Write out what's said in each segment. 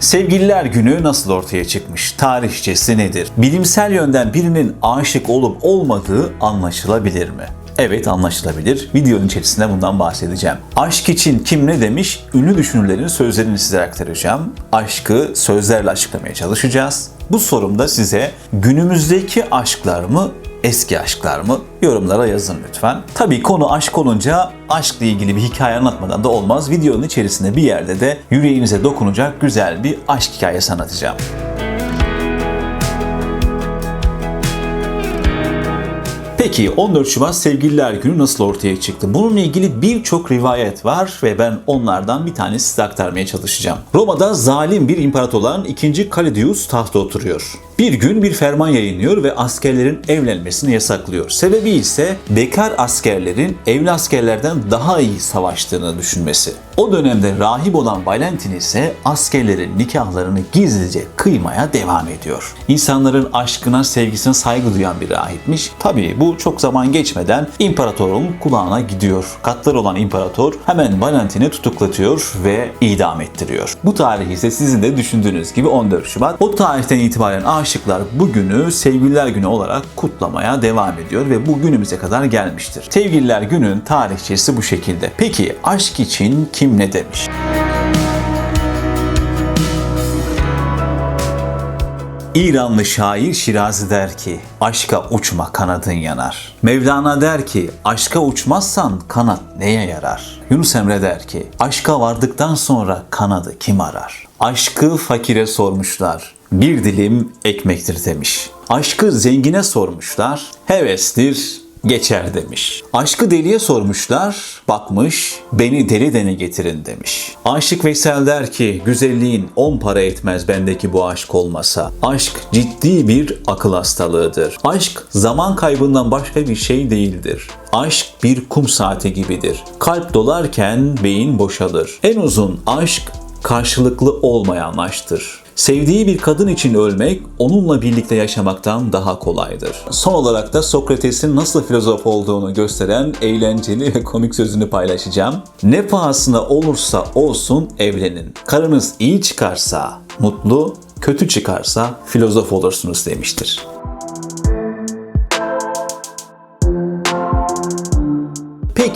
Sevgililer günü nasıl ortaya çıkmış? Tarihçesi nedir? Bilimsel yönden birinin aşık olup olmadığı anlaşılabilir mi? Evet anlaşılabilir. Videonun içerisinde bundan bahsedeceğim. Aşk için kim ne demiş? Ünlü düşünürlerin sözlerini size aktaracağım. Aşkı sözlerle açıklamaya çalışacağız. Bu sorumda size günümüzdeki aşklar mı eski aşklar mı? Yorumlara yazın lütfen. Tabii konu aşk olunca aşkla ilgili bir hikaye anlatmadan da olmaz. Videonun içerisinde bir yerde de yüreğinize dokunacak güzel bir aşk hikayesi anlatacağım. Peki 14 Şubat Sevgililer Günü nasıl ortaya çıktı? Bununla ilgili birçok rivayet var ve ben onlardan bir tanesini size aktarmaya çalışacağım. Roma'da zalim bir imparator olan 2. Kalidius tahta oturuyor. Bir gün bir ferman yayınlıyor ve askerlerin evlenmesini yasaklıyor. Sebebi ise bekar askerlerin evli askerlerden daha iyi savaştığını düşünmesi. O dönemde rahip olan Valentin ise askerlerin nikahlarını gizlice kıymaya devam ediyor. İnsanların aşkına, sevgisine saygı duyan bir rahipmiş. Tabii bu çok zaman geçmeden imparatorun kulağına gidiyor. Katlar olan imparator hemen Valentin'i tutuklatıyor ve idam ettiriyor. Bu tarih ise sizin de düşündüğünüz gibi 14 Şubat. O tarihten itibaren aşıklar bugünü Sevgililer Günü olarak kutlamaya devam ediyor ve bu günümüze kadar gelmiştir. Sevgililer Günü'nün tarihçesi bu şekilde. Peki aşk için kim ne demiş? İranlı şair Şirazi der ki, aşka uçma kanadın yanar. Mevlana der ki, aşka uçmazsan kanat neye yarar? Yunus Emre der ki, aşka vardıktan sonra kanadı kim arar? Aşkı fakire sormuşlar, bir dilim ekmektir demiş. Aşkı zengine sormuşlar, hevestir, geçer demiş. Aşkı deliye sormuşlar, bakmış, beni deli dene getirin demiş. Aşık Veysel der ki, güzelliğin on para etmez bendeki bu aşk olmasa. Aşk ciddi bir akıl hastalığıdır. Aşk zaman kaybından başka bir şey değildir. Aşk bir kum saati gibidir. Kalp dolarken beyin boşalır. En uzun aşk karşılıklı olmayan aşktır. Sevdiği bir kadın için ölmek onunla birlikte yaşamaktan daha kolaydır. Son olarak da Sokrates'in nasıl filozof olduğunu gösteren eğlenceli ve komik sözünü paylaşacağım. Ne pahasına olursa olsun evlenin. Karınız iyi çıkarsa mutlu, kötü çıkarsa filozof olursunuz demiştir.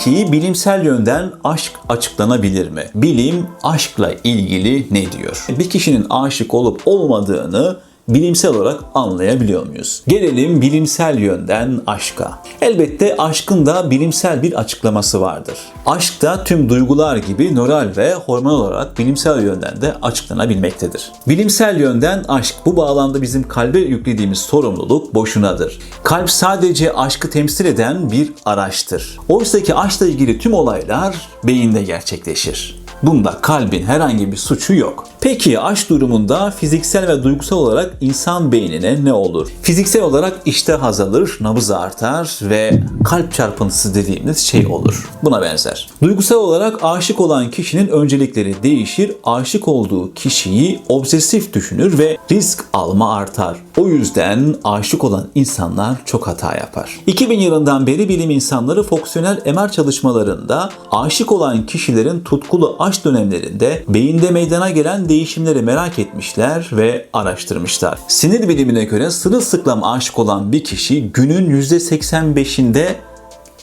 Peki bilimsel yönden aşk açıklanabilir mi? Bilim aşkla ilgili ne diyor? Bir kişinin aşık olup olmadığını bilimsel olarak anlayabiliyor muyuz? Gelelim bilimsel yönden aşka. Elbette aşkın da bilimsel bir açıklaması vardır. Aşk da tüm duygular gibi nöral ve hormonal olarak bilimsel yönden de açıklanabilmektedir. Bilimsel yönden aşk bu bağlamda bizim kalbe yüklediğimiz sorumluluk boşunadır. Kalp sadece aşkı temsil eden bir araçtır. Oysa ki aşkla ilgili tüm olaylar beyinde gerçekleşir. Bunda kalbin herhangi bir suçu yok. Peki aşk durumunda fiziksel ve duygusal olarak insan beynine ne olur? Fiziksel olarak iştah azalır, nabız artar ve kalp çarpıntısı dediğimiz şey olur. Buna benzer. Duygusal olarak aşık olan kişinin öncelikleri değişir. Aşık olduğu kişiyi obsesif düşünür ve risk alma artar. O yüzden aşık olan insanlar çok hata yapar. 2000 yılından beri bilim insanları fonksiyonel MR çalışmalarında aşık olan kişilerin tutkulu aşk dönemlerinde beyinde meydana gelen değişimleri merak etmişler ve araştırmışlar. Sinir bilimine göre sırılsıklam aşık olan bir kişi günün %85'inde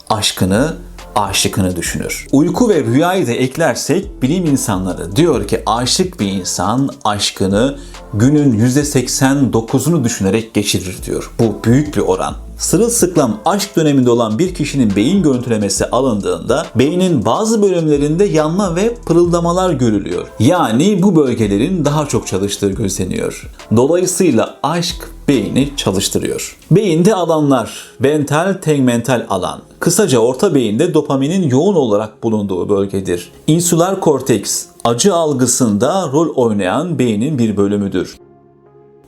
aşkını aşıkını düşünür. Uyku ve rüyayı da eklersek bilim insanları diyor ki aşık bir insan aşkını günün %89'unu düşünerek geçirir diyor. Bu büyük bir oran. Sırılsıklam aşk döneminde olan bir kişinin beyin görüntülemesi alındığında beynin bazı bölümlerinde yanma ve pırıldamalar görülüyor. Yani bu bölgelerin daha çok çalıştığı gözleniyor. Dolayısıyla aşk beyni çalıştırıyor. Beyinde alanlar, ventral tegmental alan, kısaca orta beyinde dopaminin yoğun olarak bulunduğu bölgedir. İnsüler korteks, acı algısında rol oynayan beynin bir bölümüdür.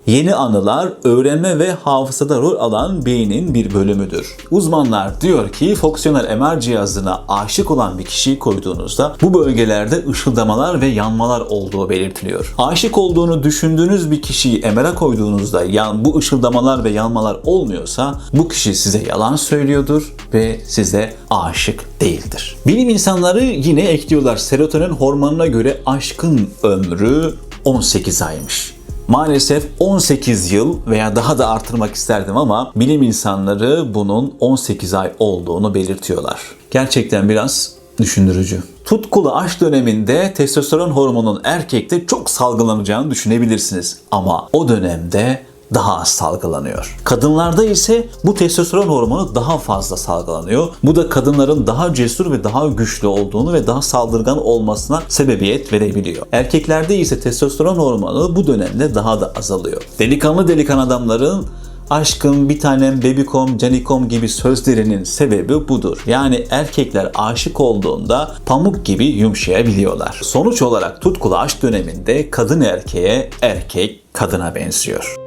Yeni anılar, öğrenme ve hafızada rol alan beynin bir bölümüdür. Uzmanlar diyor ki fonksiyonel MR cihazına aşık olan bir kişiyi koyduğunuzda bu bölgelerde ışıldamalar ve yanmalar olduğu belirtiliyor. Aşık olduğunu düşündüğünüz bir kişiyi MR'a koyduğunuzda yan, bu ışıldamalar ve yanmalar olmuyorsa bu kişi size yalan söylüyordur ve size aşık değildir. Bilim insanları yine ekliyorlar serotonin hormonuna göre aşkın ömrü 18 aymış. Maalesef 18 yıl veya daha da artırmak isterdim ama bilim insanları bunun 18 ay olduğunu belirtiyorlar. Gerçekten biraz düşündürücü. Tutkulu aşk döneminde testosteron hormonunun erkekte çok salgılanacağını düşünebilirsiniz. Ama o dönemde daha az salgılanıyor. Kadınlarda ise bu testosteron hormonu daha fazla salgılanıyor. Bu da kadınların daha cesur ve daha güçlü olduğunu ve daha saldırgan olmasına sebebiyet verebiliyor. Erkeklerde ise testosteron hormonu bu dönemde daha da azalıyor. Delikanlı delikan adamların aşkım bir tanem bebikom canikom gibi sözlerinin sebebi budur. Yani erkekler aşık olduğunda pamuk gibi yumuşayabiliyorlar. Sonuç olarak tutkulu aşk döneminde kadın erkeğe, erkek kadına benziyor.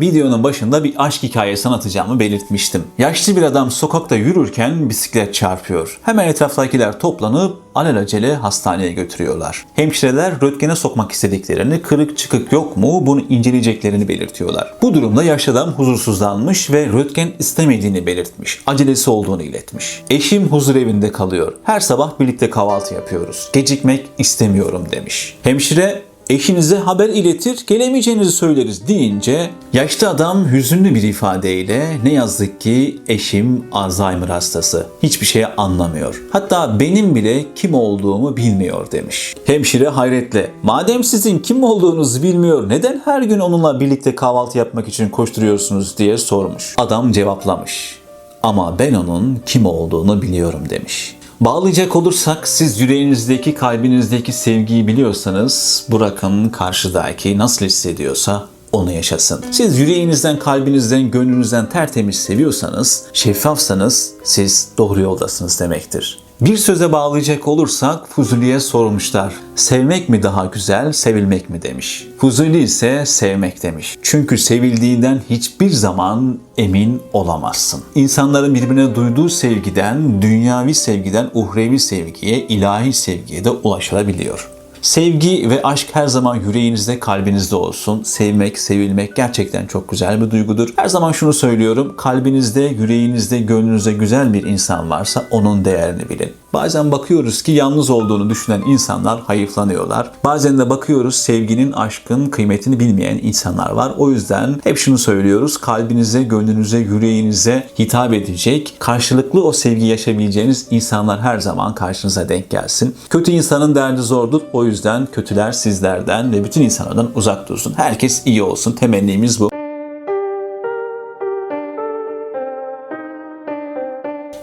Videonun başında bir aşk hikayesi anlatacağımı belirtmiştim. Yaşlı bir adam sokakta yürürken bisiklet çarpıyor. Hemen etraftakiler toplanıp alelacele hastaneye götürüyorlar. Hemşireler röntgene sokmak istediklerini, kırık çıkık yok mu bunu inceleyeceklerini belirtiyorlar. Bu durumda yaşlı adam huzursuzlanmış ve röntgen istemediğini belirtmiş. Acelesi olduğunu iletmiş. Eşim huzur evinde kalıyor. Her sabah birlikte kahvaltı yapıyoruz. Gecikmek istemiyorum demiş. Hemşire eşinize haber iletir, gelemeyeceğinizi söyleriz deyince yaşlı adam hüzünlü bir ifadeyle ne yazık ki eşim Alzheimer hastası. Hiçbir şey anlamıyor. Hatta benim bile kim olduğumu bilmiyor demiş. Hemşire hayretle madem sizin kim olduğunuzu bilmiyor neden her gün onunla birlikte kahvaltı yapmak için koşturuyorsunuz diye sormuş. Adam cevaplamış. Ama ben onun kim olduğunu biliyorum demiş. Bağlayacak olursak siz yüreğinizdeki, kalbinizdeki sevgiyi biliyorsanız bırakın karşıdaki nasıl hissediyorsa onu yaşasın. Siz yüreğinizden, kalbinizden, gönlünüzden tertemiz seviyorsanız, şeffafsanız siz doğru yoldasınız demektir. Bir söze bağlayacak olursak Fuzuli'ye sormuşlar. Sevmek mi daha güzel, sevilmek mi demiş. Fuzuli ise sevmek demiş. Çünkü sevildiğinden hiçbir zaman emin olamazsın. İnsanların birbirine duyduğu sevgiden, dünyavi sevgiden uhrevi sevgiye, ilahi sevgiye de ulaşılabiliyor. Sevgi ve aşk her zaman yüreğinizde, kalbinizde olsun. Sevmek, sevilmek gerçekten çok güzel bir duygudur. Her zaman şunu söylüyorum. Kalbinizde, yüreğinizde, gönlünüzde güzel bir insan varsa onun değerini bilin. Bazen bakıyoruz ki yalnız olduğunu düşünen insanlar hayıflanıyorlar. Bazen de bakıyoruz sevginin, aşkın kıymetini bilmeyen insanlar var. O yüzden hep şunu söylüyoruz. Kalbinize, gönlünüze, yüreğinize hitap edecek, karşılıklı o sevgi yaşayabileceğiniz insanlar her zaman karşınıza denk gelsin. Kötü insanın derdi zordur. O yüzden kötüler sizlerden ve bütün insanlardan uzak dursun. Herkes iyi olsun. Temennimiz bu.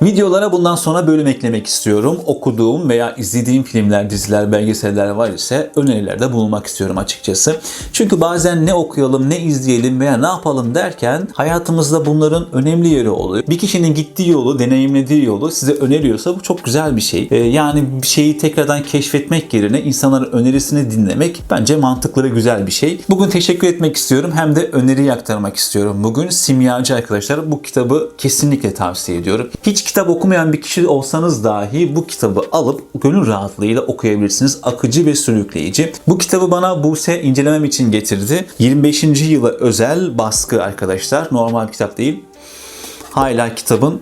Videolara bundan sonra bölüm eklemek istiyorum. Okuduğum veya izlediğim filmler, diziler, belgeseller var ise önerilerde bulunmak istiyorum açıkçası. Çünkü bazen ne okuyalım, ne izleyelim veya ne yapalım derken hayatımızda bunların önemli yeri oluyor. Bir kişinin gittiği yolu, deneyimlediği yolu size öneriyorsa bu çok güzel bir şey. Ee, yani bir şeyi tekrardan keşfetmek yerine insanların önerisini dinlemek bence mantıklı ve güzel bir şey. Bugün teşekkür etmek istiyorum hem de öneriyi aktarmak istiyorum. Bugün Simyacı arkadaşlar bu kitabı kesinlikle tavsiye ediyorum. Hiç kitap okumayan bir kişi olsanız dahi bu kitabı alıp gönül rahatlığıyla okuyabilirsiniz. Akıcı ve sürükleyici. Bu kitabı bana Buse incelemem için getirdi. 25. yıla özel baskı arkadaşlar. Normal kitap değil. Hala kitabın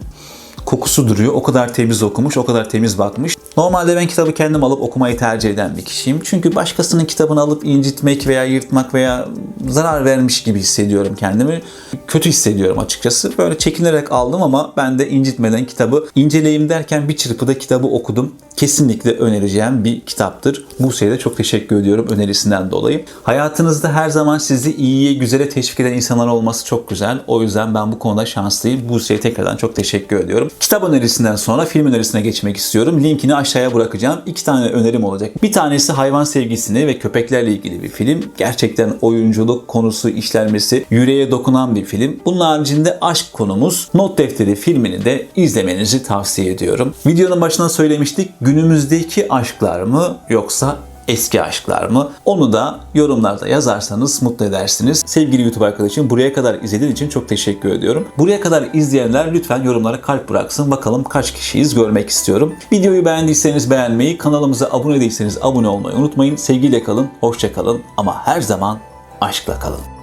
kokusu duruyor. O kadar temiz okumuş, o kadar temiz bakmış. Normalde ben kitabı kendim alıp okumayı tercih eden bir kişiyim. Çünkü başkasının kitabını alıp incitmek veya yırtmak veya zarar vermiş gibi hissediyorum kendimi. Kötü hissediyorum açıkçası. Böyle çekinerek aldım ama ben de incitmeden kitabı inceleyeyim derken bir çırpıda kitabı okudum. Kesinlikle önereceğim bir kitaptır. Buse'ye de çok teşekkür ediyorum önerisinden dolayı. Hayatınızda her zaman sizi iyiye, güzele teşvik eden insanlar olması çok güzel. O yüzden ben bu konuda şanslıyım. Buse'ye tekrardan çok teşekkür ediyorum. Kitap önerisinden sonra film önerisine geçmek istiyorum. Linkini aşağıya bırakacağım. İki tane önerim olacak. Bir tanesi hayvan sevgisini ve köpeklerle ilgili bir film. Gerçekten oyunculuk, konusu, işlenmesi yüreğe dokunan bir film. Bunun haricinde aşk konumuz Not Defteri filmini de izlemenizi tavsiye ediyorum. Videonun başına söylemiştik. Günümüzdeki aşklar mı yoksa eski aşklar mı? Onu da yorumlarda yazarsanız mutlu edersiniz. Sevgili YouTube arkadaşım buraya kadar izlediğin için çok teşekkür ediyorum. Buraya kadar izleyenler lütfen yorumlara kalp bıraksın. Bakalım kaç kişiyiz görmek istiyorum. Videoyu beğendiyseniz beğenmeyi, kanalımıza abone değilseniz abone olmayı unutmayın. Sevgiyle kalın, hoşça kalın ama her zaman aşkla kalın.